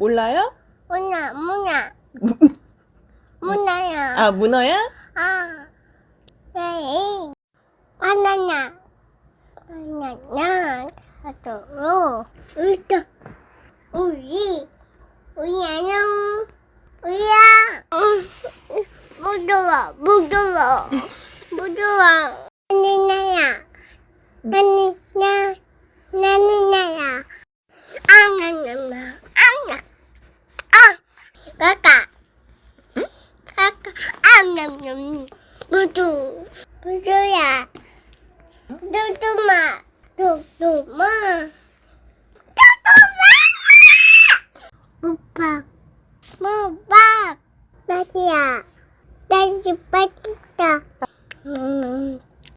몰라요? 문화, 문화. 문화야. 아, 문어야? 아, 네. 바나나. 바나나. 하도록. 으다. 우리. 우리 안녕. 우리야. 응. 무더워, 무더워. 무더워. 바나나야. 바나나. 나나나야. 아, 나나나. 아, 나. 아. 까까. 까까. 아, 냠냠. 무두. 무두야. 두두마. 두두마. 두두마. 무박. 무박. 나지야. 나지 빠졌다. 음,